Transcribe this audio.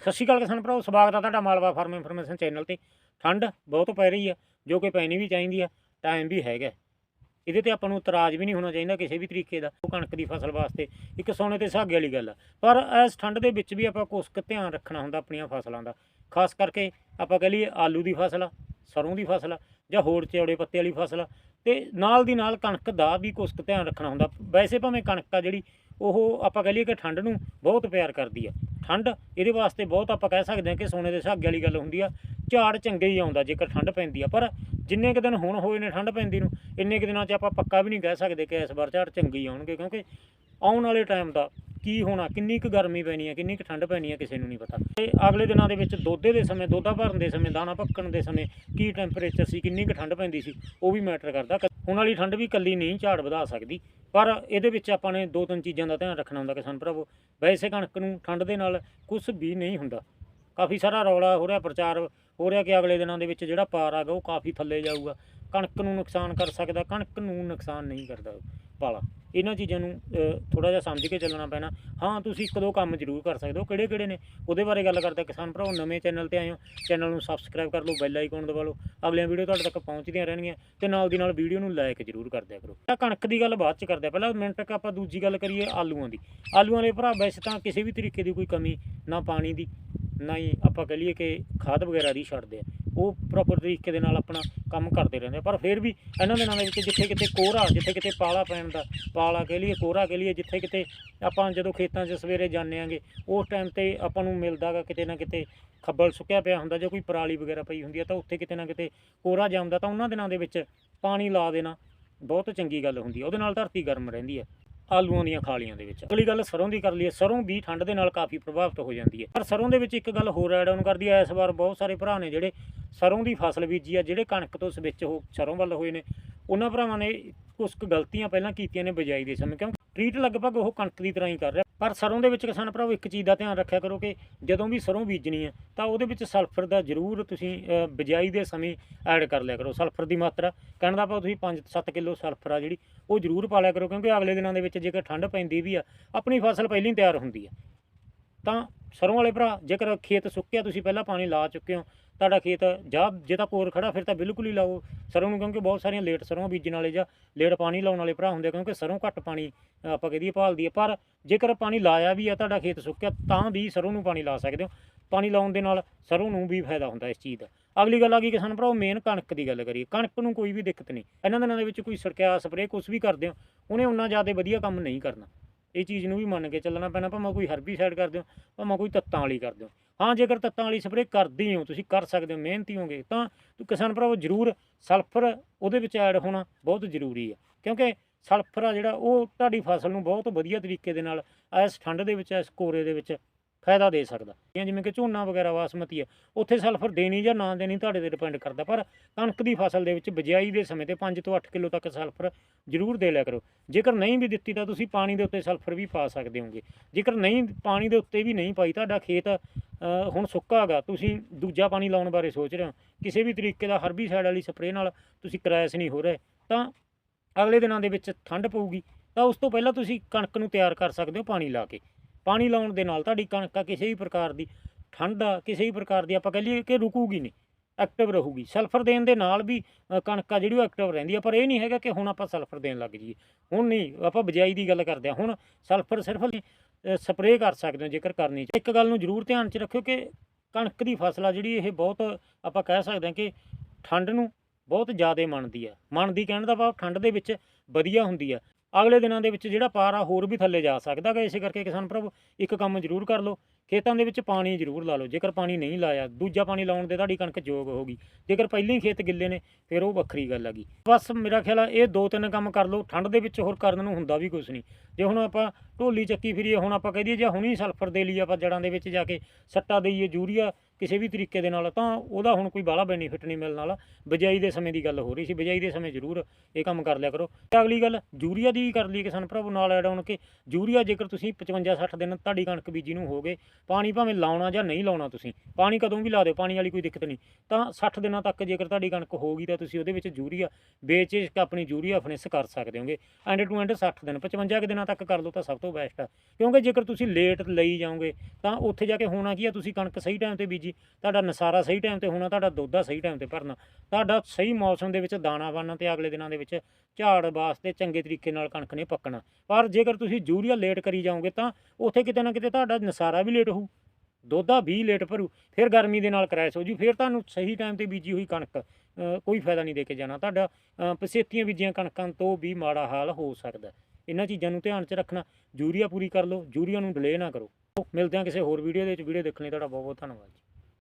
ਸਤਿ ਸ਼੍ਰੀ ਅਕਾਲ ਕਿਸਾਨ ਭਰਾਓ, ਸਵਾਗਤ ਆ ਤੁਹਾਡਾ ਮਾਲਵਾ ਫਾਰਮ ਇਨਫੋਰਮੇਸ਼ਨ ਚੈਨਲ ਤੇ। ਠੰਡ ਬਹੁਤ ਪੈ ਰਹੀ ਆ, ਜੋ ਕਿ ਪੈਣੀ ਵੀ ਚਾਹੀਦੀ ਆ ਟਾਈਮ ਵੀ ਹੈਗਾ। ਇਹਦੇ ਤੇ ਆਪਾਂ ਨੂੰ ਇਤਰਾਜ਼ ਵੀ ਨਹੀਂ ਹੋਣਾ ਚਾਹੀਦਾ ਕਿਸੇ ਵੀ ਤਰੀਕੇ ਦਾ, ਉਹ ਕਣਕ ਦੀ ਫਸਲ ਵਾਸਤੇ, ਇੱਕ ਸੋਨੇ ਤੇ ਸੁਹਾਗੇ ਵਾਲੀ ਗੱਲ ਆ। ਪਰ ਇਸ ਠੰਡ ਦੇ ਵਿੱਚ ਵੀ ਆਪਾਂ ਕੁਛ ਕੁ ਧਿਆਨ ਰੱਖਣਾ ਹੁੰਦਾ ਆਪਣੀਆਂ ਫਸਲਾਂ ਦਾ। ਖਾਸ ਕਰਕੇ ਆਪਾਂ ਕਹ ਲਈਏ ਆਲੂ ਦੀ ਫਸਲ ਆ, ਸਰੋਂ ਦੀ ਫਸਲ ਆ, ਜਾਂ ਹੋਰ ਚੌੜੇ ਪੱਤੇ ਵਾਲੀ ਫਸਲ ਆ। ਤੇ ਨਾਲ ਦੀ ਨਾਲ ਕਣਕ ਦਾ ਵੀ ਕੁਛ ਕੁ ਧਿਆਨ ਰੱਖਣਾ ਹੁੰਦਾ। ਵੈਸੇ ਭਾਵੇਂ ਕਣਕ ਆ ਜਿਹੜੀ ਉਹ ਆਪਾਂ ਕਹ ਲਈਏ ਕਿ ਠੰਡ ਨੂੰ ਬਹੁਤ ਪਿਆਰ ਕਰਦੀ ਆ। ਠੰਡ ਇਹਦੇ ਵਾਸਤੇ ਬਹੁਤ ਆਪਾਂ ਕਹਿ ਸਕਦੇ ਹਾਂ ਕਿ ਸੋਨੇ ਦੇ ਸੁਹਾਗੇ ਵਾਲੀ ਗੱਲ ਹੁੰਦੀ ਆ। ਝਾੜ ਚੰਗੇ ਹੀ ਆਉਂਦਾ ਜੇਕਰ ਠੰਡ ਪੈਂਦੀ ਆ। ਪਰ ਜਿੰਨੇ ਕੁ ਦਿਨ ਹੁਣ ਹੋਏ ਨੇ ਠੰਡ ਪੈਂਦੀ ਨੂੰ, ਇੰਨੇ ਕੁ ਦਿਨਾਂ 'ਚ ਆਪਾਂ ਪੱਕਾ ਵੀ ਨਹੀਂ ਕਹਿ ਸਕਦੇ ਕਿ ਇਸ ਵਾਰ ਝਾੜ ਚੰਗੇ ਹੀ ਆਉਣਗੇ। ਕਿਉਂਕਿ ਆਉਣ ਵਾਲੇ ਟਾਈਮ ਦਾ ਕੀ ਹੋਣਾ, ਕਿੰਨੀ ਕੁ ਗਰਮੀ ਪੈਣੀ ਹੈ, ਕਿੰਨੀ ਕੁ ਠੰਡ ਪੈਣੀ ਹੈ, ਕਿਸੇ ਨੂੰ ਨਹੀਂ ਪਤਾ। ਤੇ ਅਗਲੇ ਦਿਨਾਂ ਦੇ ਵਿੱਚ ਦੋਧੇ ਦੇ ਸਮੇਂ, ਦੋਧਾ ਭਰਨ ਦੇ ਸਮੇਂ, ਦਾਣਾ ਪੱਕਣ ਦੇ ਸਮੇਂ ਕੀ ਟੈਂਪਰੇਚਰ ਸੀ, ਕਿੰਨੀ ਕੁ ਠੰਡ ਪੈਂਦੀ ਸੀ, ਉਹ ਵੀ ਮੈਟਰ ਕਰਦਾ। ਹੁਣ ਵਾਲੀ ਠੰਡ ਵੀ ਕੱਲੀ ਨਹੀਂ, ਝਾੜ ਵਧਾ ਸਕਦੀ। ਪਰ ਇਹਦੇ ਵਿੱਚ ਆਪਾਂ ਨੇ ਦੋ ਤਿੰਨ ਚੀਜ਼ਾਂ ਦਾ ਧਿਆਨ ਰੱਖਣਾ ਹੁੰਦਾ ਕਿਸਾਨ ਭਰਾਵੋ। ਵੈਸੇ ਕਣਕ ਨੂੰ ਠੰਡ ਦੇ ਨਾਲ ਕੁਝ ਵੀ ਨਹੀਂ ਹੁੰਦਾ। ਕਾਫੀ ਸਾਰਾ ਰੌਲਾ ਹੋ ਰਿਹਾ, ਪ੍ਰਚਾਰ ਹੋ ਰਿਹਾ ਕਿ ਅਗਲੇ ਦਿਨਾਂ ਦੇ ਵਿੱਚ ਜਿਹੜਾ ਪਾਰ ਆਗਾ ਉਹ ਕਾਫੀ ਥੱਲੇ ਜਾਊਗਾ। ਕਣਕ ਨੂੰ ਨੁਕਸਾਨ ਕਰ ਸਕਦਾ, ਕਣਕ ਨੂੰ ਨੁਕਸਾਨ ਨਹੀਂ ਕਰਦਾ ਪਾਲਾ। ਇਹਨਾਂ ਚੀਜ਼ਾਂ ਨੂੰ ਥੋੜਾ ਜਿਹਾ ਸਮਝ ਕੇ ਚੱਲਣਾ ਪੈਣਾ। ਹਾਂ, ਤੁਸੀਂ ਇੱਕ ਦੋ ਕੰਮ ਜ਼ਰੂਰ ਕਰ ਸਕਦੇ ਹੋ। ਕਿਹੜੇ ਕਿਹੜੇ ਨੇ? ਉਹਦੇ ਬਾਰੇ ਗੱਲ ਕਰਦਾ ਕਿਸਾਨ ਭਰਾਓ, ਨਵੇਂ ਚੈਨਲ ਤੇ ਆਏ ਹੋ। ਚੈਨਲ ਨੂੰ ਸਬਸਕ੍ਰਾਈਬ ਕਰ ਲਓ, ਬੈਲ ਆਈਕਨ ਦਬਾ ਲਓ। ਅਗਲੀਆਂ ਵੀਡੀਓ ਤੁਹਾਡੇ ਤੱਕ ਪਹੁੰਚਦੀਆਂ ਰਹਿਣਗੀਆਂ ਤੇ ਨਾਲ ਦੀ ਨਾਲ ਵੀਡੀਓ ਨੂੰ ਲਾਈਕ ਜ਼ਰੂਰ ਕਰ ਦਿਆ ਕਰੋ। ਤਾਂ ਕਣਕ ਦੀ ਗੱਲ ਬਾਅਦ ਚ ਕਰਦੇ ਆ ਪਹਿਲਾਂ ਮਿੰਟ ਤੱਕ ਆਪਾਂ ਦੂਜੀ ਗੱਲ ਕਰੀਏ ਆਲੂਆਂ ਦੀ। ਆਲੂਆਂ ਦੇ ਭਰਾ ਵੈਸੇ ਤਾਂ ਕਿਸੇ ਵੀ ਤਰੀਕੇ ਦੀ ਕੋਈ ਕਮੀ ਨਾ ਪਾਣੀ ਦੀ, ਨਾ ਹੀ ਆਪਾਂ ਕਹ ਲਈਏ ਕਿ ਖਾਦ ਵਗੈਰਾ ਦੀ ਛੱਡਦੇ ਆ ਉਹ ਪ੍ਰੋਪਰ ਤਰੀਕੇ ਦੇ ਨਾਲ ਆਪਣਾ ਕੰਮ ਕਰਦੇ ਰਹਿੰਦੇ ਆ। ਪਰ ਫਿਰ ਵੀ ਇਹਨਾਂ ਦਿਨਾਂ ਦੇ ਵਿੱਚ ਜਿੱਥੇ ਕਿਤੇ ਕੋਹਰਾ, ਜਿੱਥੇ ਕਿਤੇ ਪਾਲਾ ਪੈਣ ਦਾ, ਪਾਲਾ ਕਹਿ ਲਈਏ, ਕੋਹਰਾ ਕਹਿ ਲਈਏ, ਜਿੱਥੇ ਕਿਤੇ ਆਪਾਂ ਜਦੋਂ ਖੇਤਾਂ 'ਚ ਸਵੇਰੇ ਜਾਂਦੇ ਆਂਗੇ, ਉਸ ਟਾਈਮ ਤੇ ਆਪਾਂ ਨੂੰ ਮਿਲਦਾਗਾ ਕਿਤੇ ਨਾ ਕਿਤੇ ਖੱਬਲ ਸੁੱਕਿਆ ਪਿਆ ਹੁੰਦਾ, ਜਾਂ ਕੋਈ ਪਰਾਲੀ ਵਗੈਰਾ ਪਈ ਹੁੰਦੀ ਹੈ ਤਾਂ ਉੱਥੇ ਕਿਤੇ ਨਾ ਕਿਤੇ ਕੋਹਰਾ ਜੰਮਦਾ, ਤਾਂ ਉਹਨਾਂ ਦਿਨਾਂ ਦੇ ਵਿੱਚ ਪਾਣੀ ਲਾ ਦੇਣਾ, ਬਹੁਤ ਚੰਗੀ ਗੱਲ ਹੁੰਦੀ ਆ। ਉਹਦੇ ਨਾਲ ਧਰਤੀ ਗਰਮ ਰਹਿੰਦੀ ਹੈ ਆਲੂਆਂ ਦੀਆਂ ਖਾਲੀਆਂ ਦੇ ਵਿੱਚ। ਅਗਲੀ ਗੱਲ ਸਰੋਂ ਦੀ ਕਰ ਲਈਏ। ਸਰੋਂ ਵੀ ਠੰਡ ਦੇ ਨਾਲ ਕਾਫੀ ਪ੍ਰਭਾਵਿਤ ਹੋ ਜਾਂਦੀ ਹੈ। ਪਰ ਸਰੋਂ ਦੇ ਵਿੱਚ ਇੱਕ ਗੱਲ ਹੋਰ ਐਡ ਆਨ ਕਰਦੀ ਹੈ। ਇਸ ਵਾਰ ਬਹੁਤ ਸਾਰੇ ਭਰਾ ਨੇ ਜਿਹੜੇ ਸਰੋਂ ਦੀ ਫਸਲ ਬੀਜੀ ਆ, ਜਿਹੜੇ ਕਣਕ ਤੋਂ ਸਵਿੱਚ ਹੋ ਸਰੋਂ ਵੱਲ ਹੋਏ ਨੇ। ਉਹਨਾਂ ਭਰਾਵਾਂ ਨੇ ਕੁਝ ਕੁ ਗਲਤੀਆਂ ਪਹਿਲਾਂ ਕੀਤੀਆਂ ਨੇ ਬਜਾਈ ਦੇ ਸਮੇਂ ਕਿਉਂਕਿ ਟ੍ਰੀਟ ਲਗਭਗ ਉਹ ਕਣਕ ਦੀ ਤਰ੍ਹਾਂ ਹੀ ਕਰ ਰਿਹਾ। ਪਰ ਸਰੋਂ ਦੇ ਵਿੱਚ ਕਿਸਾਨ ਭਰਾਵੋ ਇੱਕ ਚੀਜ਼ ਦਾ ਧਿਆਨ ਰੱਖਿਆ ਕਰੋ ਕਿ ਜਦੋਂ ਵੀ ਸਰੋਂ ਬੀਜਣੀ ਹੈ ਤਾਂ ਉਹਦੇ ਵਿੱਚ ਸਲਫਰ ਦਾ ਜ਼ਰੂਰ ਤੁਸੀਂ ਅ, ਬਿਜਾਈ ਦੇ ਸਮੇਂ ਐਡ ਕਰ ਲਿਆ ਕਰੋ। ਸਲਫਰ ਦੀ ਮਾਤਰਾ ਕਹਿਣ ਦਾ ਭਾਵ ਤੁਸੀਂ 5-7 ਕਿਲੋ ਸਲਫਰ ਆ ਜਿਹੜੀ ਉਹ ਜ਼ਰੂਰ ਪਾ ਲਿਆ ਕਰੋ ਕਿਉਂਕਿ ਅਗਲੇ ਦਿਨਾਂ ਦੇ ਵਿੱਚ ਜੇਕਰ ਠੰਡ ਪੈਂਦੀ ਵੀ ਆ ਆਪਣੀ ਫਸਲ ਪਹਿਲਾਂ ਹੀ ਤਿਆਰ ਹੁੰਦੀ ਆ। ਤਾਂ ਸਰੋਂ ਵਾਲੇ ਭਰਾ ਜੇਕਰ ਖੇਤ ਸੁੱਕਿਆ ਤੁਸੀਂ ਪਹਿਲਾਂ ਪਾਣੀ ਲਾ ਚੁੱਕੇ ਹੋ ਤੁਹਾਡਾ ਖੇਤ ਜਾਂ ਜੇ ਤਾਂ ਕੋਰ ਖੜਾ ਫਿਰ ਤਾਂ ਬਿਲਕੁਲ ਹੀ ਲਾਓ। ਸਰੋਂ ਨੂੰ ਕਿਉਂਕਿ ਬਹੁਤ ਸਾਰੀਆਂ ਲੇਟ ਸਰੋਂ ਬੀਜਣ ਵਾਲੇ ਜਾਂ ਲੇਟ ਪਾਣੀ ਲਾਉਣ ਵਾਲੇ ਭਰਾ ਹੁੰਦੇ ਆ ਕਿਉਂਕਿ ਸਰੋਂ ਘੱਟ ਪਾਣੀ ਅ, ਆਪਾਂ ਕਹਦੀਏ ਭਾਲਦੀ ਹੈ ਪਰ ਜੇਕਰ ਪਾਣੀ ਲਾਇਆ ਵੀ ਆ ਤੁਹਾਡਾ ਖੇਤ ਸੁੱਕਿਆ ਤਾਂ ਵੀ ਸਰੋਂ ਨੂੰ ਪਾਣੀ ਲਾ ਸਕਦੇ ਹੋ। ਪਾਣੀ ਲਾਉਣ ਦੇ ਨਾਲ ਸਰੋਂ ਨੂੰ ਵੀ ਫਾਇਦਾ ਹੁੰਦਾ ਇਸ ਚੀਜ਼ ਦਾ। ਅਗਲੀ ਗੱਲ ਆ ਗਈ ਕਿਸਾਨ ਭਰਾਓ ਮੇਨ ਕਣਕ ਦੀ ਗੱਲ ਕਰੀਏ। ਕਣਕ ਨੂੰ ਕੋਈ ਵੀ ਦਿੱਕਤ ਨਹੀਂ। ਇਹਨਾਂ ਦਿਨਾਂ ਦੇ ਵਿੱਚ ਕੋਈ ਸੜਕਿਆ ਸਪਰੇਅ ਕੁਝ ਵੀ ਕਰਦੇ ਹੋ ਉਹਨੇ ਉਨਾ ਜ਼ਿਆਦਾ ਵਧੀਆ ਕੰਮ ਨਹੀਂ ਕਰਨਾ। ਇਹ ਚੀਜ਼ ਨੂੰ ਵੀ ਮੰਨ ਕੇ ਚੱਲਣਾ ਪੈਣਾ, ਭਾਵੇਂ ਕੋਈ ਹਰਬੀਸਾਈਡ ਕਰਦੇ ਹੋ, ਭਾਵੇਂ ਕੋਈ ਤੱਤਾਂ ਵਾਲੀ ਕਰਦੇ ਹੋ। ਹਾਂ, ਜੇਕਰ ਤੱਤਾਂ ਵਾਲੀ ਸਪਰੇਅ ਕਰਦੇ ਹੋ ਤੁਸੀਂ ਕਰ ਸਕਦੇ ਹੋ, ਮਿਹਨਤੀ ਹੋਗੇ ਤਾਂ ਕਿਸਾਨ ਭਰਾਵੋ, ਜ਼ਰੂਰ ਸਲਫਰ ਉਹਦੇ ਵਿੱਚ ਐਡ ਹੋਣਾ ਬਹੁਤ ਜ਼ਰੂਰੀ ਹੈ। ਕਿਉਂਕਿ ਸਲਫਰ ਆ ਜਿਹੜਾ, ਉਹ ਤੁਹਾਡੀ ਫਸਲ ਨੂੰ ਬਹੁਤ ਵਧੀਆ ਤਰੀਕੇ ਦੇ ਨਾਲ, ਇਸ ਠੰਡ ਦੇ ਵਿੱਚ, ਇਸ ਕੋਰੇ ਦੇ ਵਿੱਚ ਫਾਇਦਾ ਦੇ ਸਕਦਾ। ਜਾਂ ਜਿਵੇਂ ਕਿ ਝੋਨਾ ਵਗੈਰਾ ਬਾਸਮਤੀ ਹੈ ਉੱਥੇ ਸਲਫਰ ਦੇਣੀ ਜਾਂ ਨਾ ਦੇਣੀ ਤੁਹਾਡੇ ਤੇ ਡਿਪੈਂਡ ਕਰਦਾ, ਪਰ ਕਣਕ ਦੀ ਫਸਲ ਦੇ ਵਿੱਚ ਬਿਜਾਈ ਦੇ ਸਮੇਂ ਤੇ 5 ਤੋਂ 8 ਕਿਲੋ ਤੱਕ ਸਲਫਰ ਜ਼ਰੂਰ ਦੇ ਲਿਆ ਕਰੋ। ਜੇਕਰ ਨਹੀਂ ਵੀ ਦਿੱਤੀ ਤਾਂ ਤੁਸੀਂ ਪਾਣੀ ਦੇ ਉੱਤੇ ਸਲਫਰ ਵੀ ਪਾ ਸਕਦੇ ਹੋਗੇ। ਜੇਕਰ ਨਹੀਂ, ਪਾਣੀ ਦੇ ਉੱਤੇ ਵੀ ਨਹੀਂ ਪਾਈ, ਤੁਹਾਡਾ ਖੇਤ ਹੁਣ ਸੁੱਕਾ ਹੈਗਾ, ਤੁਸੀਂ ਦੂਜਾ ਪਾਣੀ ਲਾਉਣ ਬਾਰੇ ਸੋਚ ਰਹੇ ਹੋ। ਕਿਸੇ ਵੀ ਤਰੀਕੇ ਦਾ ਹਰਬੀਸਾਈਡ ਵਾਲੀ ਸਪਰੇਅ ਨਾਲ ਤੁਸੀਂ ਕ੍ਰੈਸ਼ ਨਹੀਂ ਹੋ ਰਹੇ, ਤਾਂ ਅਗਲੇ ਦਿਨਾਂ ਦੇ ਵਿੱਚ ਠੰਡ ਪਊਗੀ। ਤਾਂ ਉਸ ਤੋਂ ਪਹਿਲਾਂ ਤੁਸੀਂ ਕਣਕ ਨੂੰ ਤਿਆਰ ਕਰ ਸਕਦੇ ਹੋ ਪਾਣੀ ਲਾ ਕੇ। ਪਾਣੀ ਲਾਉਣ ਦੇ ਨਾਲ ਤੁਹਾਡੀ ਕਣਕ ਆ ਕਿਸੇ ਵੀ ਪ੍ਰਕਾਰ ਦੀ, ਠੰਡ ਆ ਕਿਸੇ ਵੀ ਪ੍ਰਕਾਰ ਦੀ, ਆਪਾਂ ਕਹ ਲਈਏ ਕਿ ਰੁਕੂਗੀ ਨਹੀਂ ਐਕਟਿਵ ਰਹੂਗੀ। ਸਲਫਰ ਦੇਣ ਦੇ ਨਾਲ ਵੀ ਕਣਕ ਆ ਜਿਹੜੀ ਉਹ ਐਕਟਿਵ ਰਹਿੰਦੀ ਆ, ਪਰ ਇਹ ਨਹੀਂ ਹੈਗਾ ਕਿ ਹੁਣ ਆਪਾਂ ਸਲਫਰ ਦੇਣ ਲੱਗ ਜਾਈਏ। ਹੁਣ ਨਹੀਂ, ਆਪਾਂ ਬਜਾਈ ਦੀ ਗੱਲ ਕਰਦੇ ਹਾਂ ਹੁਣ ਸਲਫਰ ਸਿਰਫ ਸਪਰੇਅ ਕਰ ਸਕਦੇ ਹੋ ਜੇਕਰ ਕਰਨੀ ਚਾਹੀਦੀ ਇੱਕ ਗੱਲ ਨੂੰ ਜ਼ਰੂਰ ਧਿਆਨ 'ਚ ਰੱਖਿਓ ਕਿ ਕਣਕ ਦੀ ਫਸਲ ਆ ਜਿਹੜੀ ਇਹ ਬਹੁਤ, ਆਪਾਂ ਕਹਿ ਸਕਦੇ ਹਾਂ ਕਿ ਠੰਡ ਨੂੰ ਬਹੁਤ ਜ਼ਿਆਦਾ ਮੰਨਦੀ ਆ। ਮੰਨਦੀ ਕਹਿਣ ਦਾ ਭਾਵ ਠੰਡ ਦੇ ਵਿੱਚ ਵਧੀਆ ਹੁੰਦੀ ਆ। ਅਗਲੇ ਦਿਨਾਂ ਦੇ ਵਿੱਚ ਜਿਹੜਾ ਪਾਰ ਆ ਹੋਰ ਵੀ ਥੱਲੇ ਜਾ ਸਕਦਾ ਗਾ, ਇਸੇ ਕਰਕੇ ਕਿਸਾਨ ਭਰਾਵੋ ਇੱਕ ਕੰਮ ਜ਼ਰੂਰ ਕਰ ਲਓ। ਖੇਤਾਂ ਦੇ ਵਿੱਚ ਪਾਣੀ ਜ਼ਰੂਰ ਲਾ ਲਓ, ਜੇਕਰ ਪਾਣੀ ਨਹੀਂ ਲਾਇਆ, ਦੂਜਾ ਪਾਣੀ ਲਾਉਣ ਦੇ ਤੁਹਾਡੀ ਕਣਕ ਯੋਗ ਹੋਗੀ ਜੇਕਰ ਪਹਿਲਾਂ ਹੀ ਖੇਤ ਗਿੱਲੇ ਨੇ, ਫਿਰ ਉਹ ਵੱਖਰੀ ਗੱਲ ਹੈਗੀ ਬਸ ਮੇਰਾ ਖਿਆਲ ਆ, ਇਹ ਦੋ ਤਿੰਨ ਕੰਮ ਕਰ ਲਓ, ਠੰਡ ਦੇ ਵਿੱਚ ਹੋਰ ਕਰਨ ਨੂੰ ਹੁੰਦਾ ਵੀ ਕੁਝ ਨਹੀਂ। ਜੇ ਹੁਣ ਆਪਾਂ ਢੋਲੀ ਚੱਕੀ ਫਿਰੀਏ, ਹੁਣ ਆਪਾਂ ਕਹਿ ਦਈਏ ਜੇ ਹੁਣੀ ਸਲਫਰ ਦੇ ਲਈ ਆਪਾਂ ਜੜਾਂ ਦੇ ਵਿੱਚ ਜਾ ਕੇ ਸੱਟਾ ਦੇਈਏ, ਯੂਰੀਆ ਕਿਸੇ ਵੀ ਤਰੀਕੇ ਦੇ ਨਾਲ, ਤਾਂ ਉਹਦਾ ਹੁਣ ਕੋਈ ਬਾਹਲਾ ਬੈਨੀਫਿਟ ਨਹੀਂ ਮਿਲਣ ਵਾਲਾ। ਬਿਜਾਈ ਦੇ ਸਮੇਂ ਦੀ ਗੱਲ ਹੋ ਰਹੀ ਸੀ, ਬਿਜਾਈ ਦੇ ਸਮੇਂ ਜ਼ਰੂਰ ਇਹ ਕੰਮ ਕਰ ਲਿਆ ਕਰੋ। ਤੇ ਅਗਲੀ ਗੱਲ, ਯੂਰੀਆ ਦੀ ਕਰ ਲਈ ਕਿਸਾਨ ਭਰਾਵੋ, ਨਾਲ ਐਡ ਆਉਣ ਕੇ। ਯੂਰੀਆ ਜੇਕਰ ਤੁਸੀਂ 55 60 ਦਿਨ ਤੁਹਾਡੀ ਕਣਕ ਬੀਜੀ ਨੂੰ ਹੋਗੇ ਪਾਣੀ ਭਾਵੇਂ ਲਾਉਣਾ ਜਾਂ ਨਹੀਂ ਲਾਉਣਾ ਤੁਸੀਂ, ਪਾਣੀ ਕਦੋਂ ਵੀ ਲਾ ਦਿਓ, ਪਾਣੀ ਵਾਲੀ ਕੋਈ ਦਿੱਕਤ ਨਹੀਂ। ਤਾਂ 60 ਦਿਨਾਂ ਤੱਕ ਜੇਕਰ ਤੁਹਾਡੀ ਕਣਕ ਹੋਗੀ ਤਾਂ ਤੁਸੀਂ ਉਹਦੇ ਵਿੱਚ ਯੂਰੀਆ ਵੇਚ ਆਪਣੀ ਯੂਰੀਆ ਫਨਿਸ ਕਰ ਸਕਦੇ ਹੋਗੇ। ਐਂਡ ਟੂ ਐਂਡ 60 ਦਿਨ 55 ਕੁ ਦਿਨਾਂ ਤੱਕ ਕਰ ਲਓ ਤਾਂ ਸਭ ਤੋਂ ਬੈਸਟ ਆ। ਕਿਉਂਕਿ ਜੇਕਰ ਤੁਸੀਂ ਲੇਟ ਲਈ ਜਾਓਗੇ, ਤਾਂ ਉੱਥੇ ਜਾ ਕੇ ਹੋਣਾ ਕੀ ਆ, ਤੁਸੀਂ ਕਣਕ ਸਹੀ ਟਾਈਮ ਤੇ ਬੀਜੀ, ਤੁਹਾਡਾ ਨਸਾਰਾ ਸਹੀ ਟਾਈਮ ਤੇ ਹੋਣਾ, ਤੁਹਾਡਾ ਦੋਦਾ ਸਹੀ ਟਾਈਮ ਤੇ ਭਰਨਾ। ਤੁਹਾਡਾ ਸਹੀ ਮੌਸਮ ਦੇ ਵਿੱਚ ਦਾਣਾ ਬਣਨਾ ਤੇ ਅਗਲੇ ਦਿਨਾਂ ਦੇ ਵਿੱਚ ਝਾੜ ਵਾਸਤੇ ਚੰਗੇ ਤਰੀਕੇ ਨਾਲ ਕਣਕ ਨੇ ਪੱਕਣਾ। ਪਰ ਜੇਕਰ ਤੁਸੀਂ ਯੂਰੀਆ ਲੇਟ ਕਰੀ ਜਾਓਗੇ ਤਾਂ ਉੱਥੇ ਕਿਤੇ ਨਾ ਕਿਤੇ ਤੁਹਾਡਾ ਨਸਾਰਾ ਵੀ ਲੇਟ ਹੋਊ ਦੋਦਾ ਵੀ ਲੇਟ ਭਰੂ ਫਿਰ ਗਰਮੀ ਦੇ ਨਾਲ ਕ੍ਰੈਸ਼ ਹੋ ਜੂ ਫਿਰ ਤੁਹਾਨੂੰ ਸਹੀ ਟਾਈਮ ਤੇ ਬੀਜੀ ਹੋਈ ਕਣਕ ਕੋਈ ਫਾਇਦਾ ਨਹੀਂ ਦੇ ਕੇ ਜਾਣਾ। ਤੁਹਾਡਾ ਅ, ਪਸੇਤੀਆਂ ਬੀਜੀਆਂ ਕਣਕਾਂ ਤੋਂ ਵੀ ਮਾੜਾ ਹਾਲ ਹੋ ਸਕਦਾ ਇਹਨਾਂ ਚੀਜ਼ਾਂ ਨੂੰ ਧਿਆਨ 'ਚ ਰੱਖਣਾ ਯੂਰੀਆ ਪੂਰੀ ਕਰ ਲਓ ਯੂਰੀਆ ਨੂੰ ਡਿਲੇ ਨਾ ਕਰੋ। ਮਿਲਦੇ ਹਾਂ ਕਿਸੇ ਹੋਰ ਵੀਡੀਓ ਦੇ ਵਿੱਚ ਵੀਡੀਓ ਦੇਖਣ ਲਈ ਤੁਹਾਡਾ ਬਹੁਤ ਬਹੁਤ ਧੰਨਵਾਦ ਜੀ।